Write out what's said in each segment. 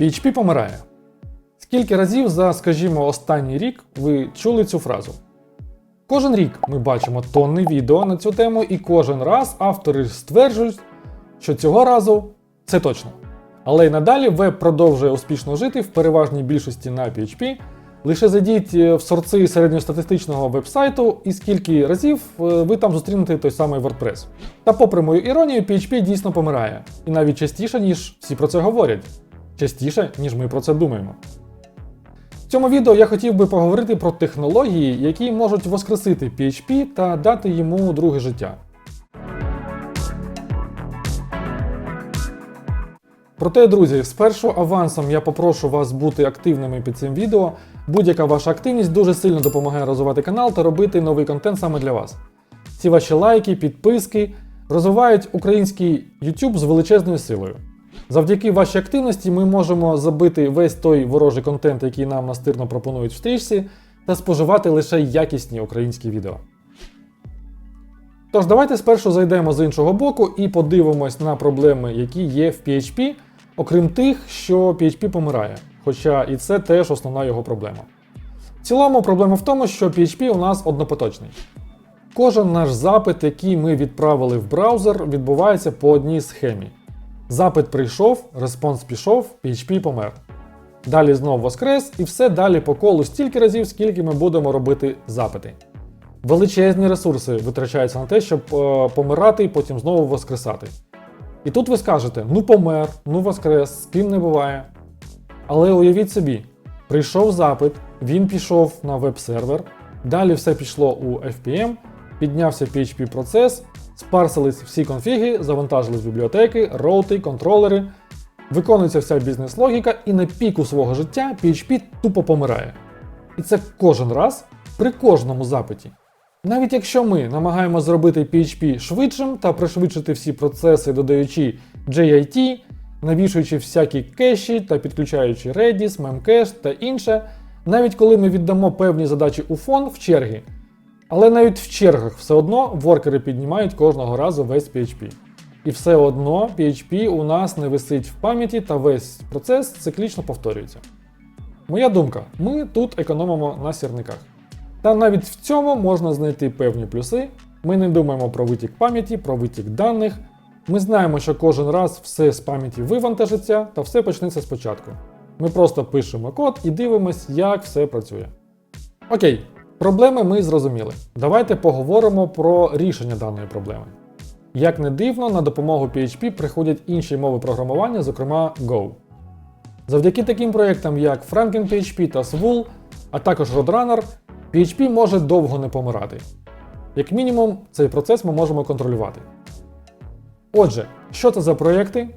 PHP помирає. Скільки разів за, скажімо, останній рік ви чули цю фразу? Кожен рік ми бачимо тонни відео на цю тему, і кожен раз автори стверджують, що цього разу це точно. Але й надалі веб продовжує успішно жити в переважній більшості на PHP. Лише зайдіть е, в сорци середньостатистичного вебсайту, і скільки разів е, ви там зустрінете той самий WordPress. Та попри мою іронію, PHP дійсно помирає. І навіть частіше, ніж всі про це говорять. Частіше, ніж ми про це думаємо. В цьому відео я хотів би поговорити про технології, які можуть воскресити PHP та дати йому друге життя. Проте, друзі, спершу авансом я попрошу вас бути активними під цим відео. Будь-яка ваша активність дуже сильно допомагає розвивати канал та робити новий контент саме для вас. Ці ваші лайки, підписки розвивають український YouTube з величезною силою. Завдяки вашій активності ми можемо забити весь той ворожий контент, який нам настирно пропонують в стрічці, та споживати лише якісні українські відео. Тож, давайте спершу зайдемо з іншого боку і подивимось на проблеми, які є в PHP, окрім тих, що PHP помирає. Хоча і це теж основна його проблема. В цілому, проблема в тому, що PHP у нас однопоточний. Кожен наш запит, який ми відправили в браузер, відбувається по одній схемі. Запит прийшов, респонс пішов, PHP помер. Далі знов воскрес, і все далі по колу стільки разів, скільки ми будемо робити запити. Величезні ресурси витрачаються на те, щоб е, помирати і потім знову воскресати. І тут ви скажете: ну помер, ну воскрес, з ким не буває. Але уявіть собі, прийшов запит, він пішов на веб-сервер, далі все пішло у FPM, піднявся PHP процес, спарсились всі конфіги, завантажились бібліотеки, роути, контролери, виконується вся бізнес-логіка, і на піку свого життя PHP тупо помирає. І це кожен раз при кожному запиті. Навіть якщо ми намагаємося зробити PHP швидшим та пришвидшити всі процеси, додаючи JIT, навішуючи всякі кеші та підключаючи Redis, Memcache та інше, навіть коли ми віддамо певні задачі у фон в черги, але навіть в чергах все одно воркери піднімають кожного разу весь PHP. І все одно PHP у нас не висить в пам'яті та весь процес циклічно повторюється. Моя думка, ми тут економимо на сірниках. Та навіть в цьому можна знайти певні плюси. Ми не думаємо про витік пам'яті, про витік даних. Ми знаємо, що кожен раз все з пам'яті вивантажиться та все почнеться спочатку. Ми просто пишемо код і дивимось, як все працює. Окей, проблеми ми зрозуміли. Давайте поговоримо про рішення даної проблеми. Як не дивно, на допомогу PHP приходять інші мови програмування, зокрема Go. Завдяки таким проєктам, як FrankenPHP та Swul, а також Roadrunner, PHP може довго не помирати. Як мінімум, цей процес ми можемо контролювати. Отже, що це за проєкти,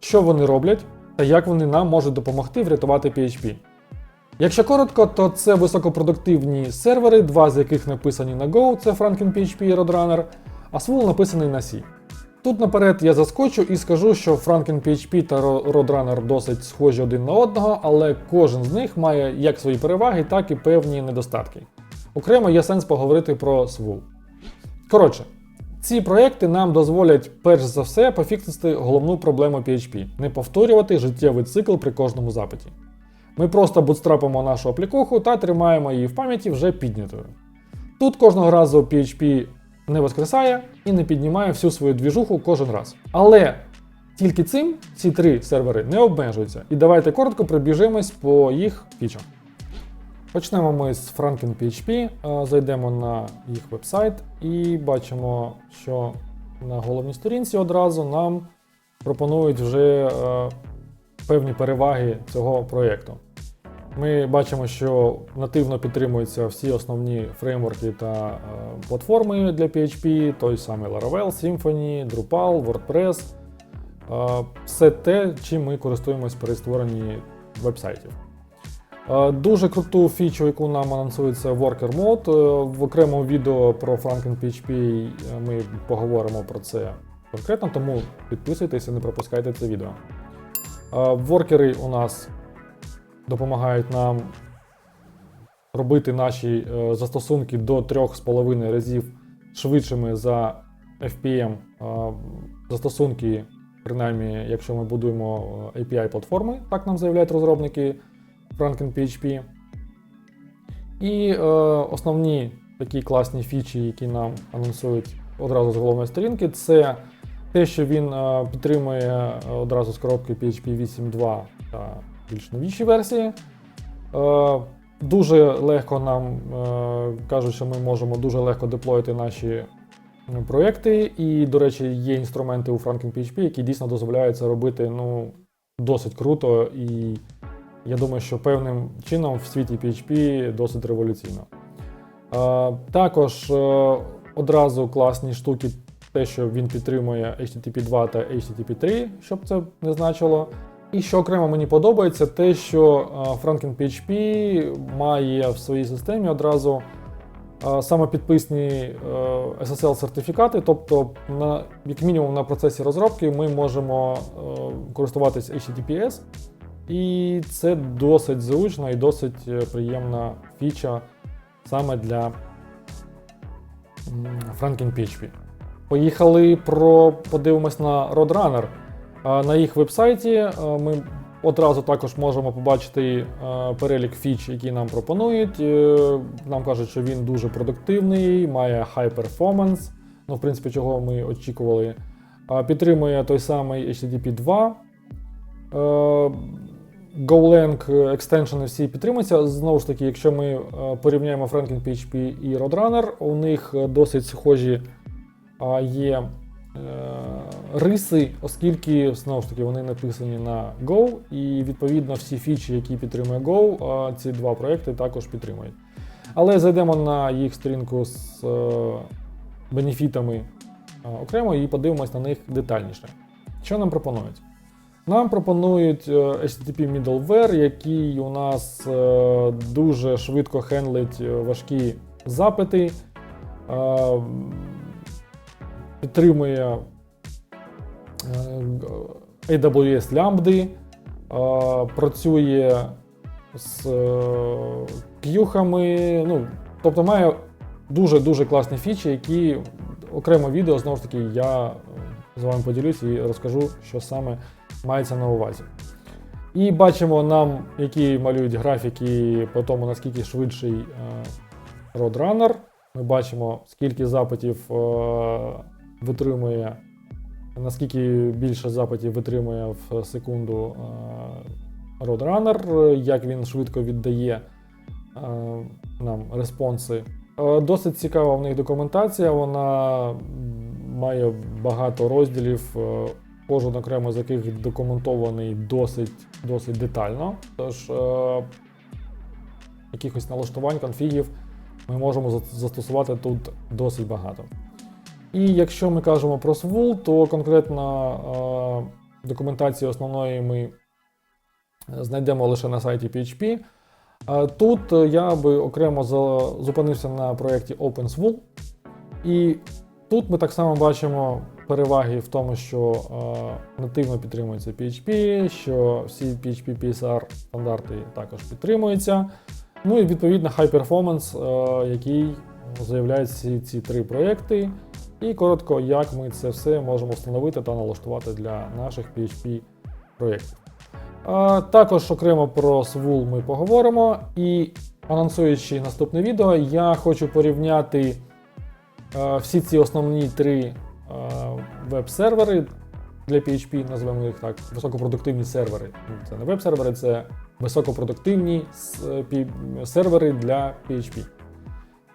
що вони роблять та як вони нам можуть допомогти врятувати PHP. Якщо коротко, то це високопродуктивні сервери, два з яких написані на Go, це FrankenPHP і Roadrunner, а Swul написаний на C. Тут наперед я заскочу і скажу, що FrankenPHP та Roadrunner досить схожі один на одного, але кожен з них має як свої переваги, так і певні недостатки. Окремо є сенс поговорити про Swul. Коротше, ці проекти нам дозволять перш за все пофіксити головну проблему PHP не повторювати життєвий цикл при кожному запиті. Ми просто бутстрапимо нашу аплікуху та тримаємо її в пам'яті вже піднятою. Тут кожного разу PHP не воскресає і не піднімає всю свою двіжуху кожен раз. Але тільки цим ці три сервери не обмежуються. І давайте коротко пробіжимось по їх фічам. Почнемо ми з FrankenPHP, е, зайдемо на їх вебсайт і бачимо, що на головній сторінці одразу нам пропонують вже е, певні переваги цього проєкту. Ми бачимо, що нативно підтримуються всі основні фреймворки та е, платформи для PHP, той самий Laravel, Symfony, Drupal, WordPress. Е, все те, чим ми користуємось при створенні вебсайтів. Е, Дуже круту фічу, яку нам анонсується Worker Mode. В окремому відео про FrankenPHP е, ми поговоримо про це конкретно, тому підписуйтесь і не пропускайте це відео. Воркери у нас допомагають нам робити наші е, застосунки до 3,5 разів швидшими за FPM е, застосунки принаймні, якщо ми будуємо е, API платформи, так нам заявляють розробники Franken PHP. І е, основні такі класні фічі, які нам анонсують одразу з головної сторінки, це те, що він е, підтримує одразу з коробки PHP 8.2 та більш новіші версії. Е, Дуже легко нам е, кажуть, що ми можемо дуже легко деплоїти наші проекти. І, до речі, є інструменти у Franken PHP, які дійсно дозволяють це робити ну, досить круто. І я думаю, що певним чином в світі PHP досить революційно. Е, Також одразу класні штуки, те, що він підтримує HTTP 2 та HTTP 3, щоб це не значило. І що окремо мені подобається, те, що е, Franken PHP має в своїй системі одразу е, самопідписні е, SSL-сертифікати, тобто, на, як мінімум на процесі розробки ми можемо е, користуватись HTTPS, і це досить зручно і досить е, приємна фіча саме для м, Franken PHP. Поїхали про подивимось на Roadrunner. На їх вебсайті е, ми одразу також можемо побачити е, перелік фіч, які нам пропонують. Е, Нам кажуть, що він дуже продуктивний, має high performance, ну, в принципі, чого ми очікували. Підтримує той самий HTTP 2. Е, GoLang екстеншени всі підтримуються. Знову ж таки, якщо ми порівняємо Franken PHP і Roadrunner, у них досить схожі є риси, оскільки знову ж таки вони написані на Go, і відповідно всі фічі, які підтримує Go, ці два проекти також підтримують. Але зайдемо на їх сторінку з е, бенефітами е, окремо і подивимось на них детальніше. Що нам пропонують? Нам пропонують е, HTTP middleware, який у нас е, дуже швидко хендлить е, важкі запити, е, підтримує е, AWS лямбди, е, працює з е, к'юхами, ну, тобто має дуже-дуже класні фічі, які окремо відео, знову ж таки, я з вами поділюсь і розкажу, що саме мається на увазі. І бачимо нам, які малюють графіки по тому, наскільки швидший Roadrunner. Ми бачимо, скільки запитів витримує, наскільки більше запитів витримує в секунду е, Roadrunner, як він швидко віддає е, нам респонси. Е, Досить цікава в них документація, вона має багато розділів, кожен окремо з яких документований досить, досить детально. Тож якихось налаштувань, конфігів ми можемо застосувати тут досить багато. І якщо ми кажемо про Swul, то конкретно е, документації основної ми знайдемо лише на сайті PHP. Е, Тут я би окремо зупинився на проєкті OpenSWOOL. І тут ми так само бачимо переваги в тому, що е, нативно підтримується PHP, що всі PHP PSR стандарти також підтримуються. Ну і відповідно High Performance, е, який заявляють ці, три проєкти. І коротко, як ми це все можемо встановити та налаштувати для наших PHP проєктів. Також окремо про Swul ми поговоримо. І анонсуючи наступне відео, я хочу порівняти е, всі ці основні три е, веб-сервери для PHP, називаємо їх так, високопродуктивні сервери. Ну, Це не веб-сервери, це високопродуктивні е, сервери для PHP.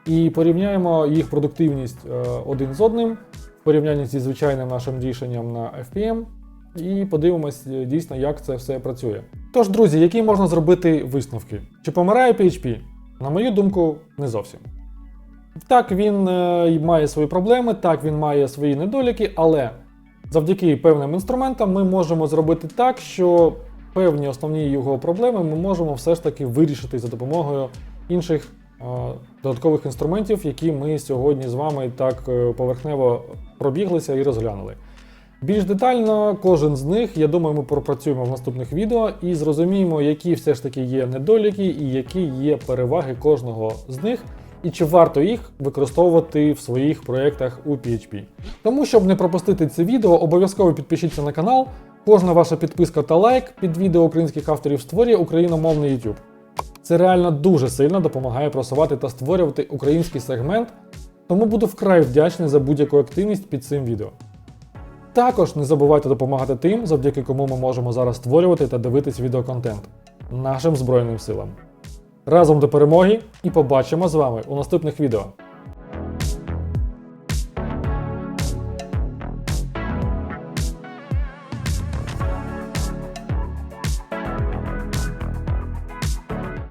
І порівняємо їх продуктивність е, один з одним в порівнянні зі звичайним нашим рішенням на FPM. І подивимось е, дійсно, як це все працює. Тож, друзі, які можна зробити висновки? Чи помирає PHP? На мою думку, не зовсім. Так, він е, має свої проблеми, так, він має свої недоліки, але завдяки певним інструментам ми можемо зробити так, що певні основні його проблеми ми можемо все ж таки вирішити за допомогою інших додаткових інструментів, які ми сьогодні з вами так е, поверхнево пробіглися і розглянули. Більш детально кожен з них, я думаю, ми пропрацюємо в наступних відео і зрозуміємо, які все ж таки є недоліки і які є переваги кожного з них, і чи варто їх використовувати в своїх проєктах у PHP. Тому, щоб не пропустити це відео, обов'язково підпишіться на канал. Кожна ваша підписка та лайк під відео українських авторів створює україномовний YouTube. Це реально дуже сильно допомагає просувати та створювати український сегмент, тому буду вкрай вдячний за будь-яку активність під цим відео. Також не забувайте допомагати тим, завдяки кому ми можемо зараз створювати та дивитись відеоконтент нашим Збройним силам. Разом до перемоги і побачимо з вами у наступних відео.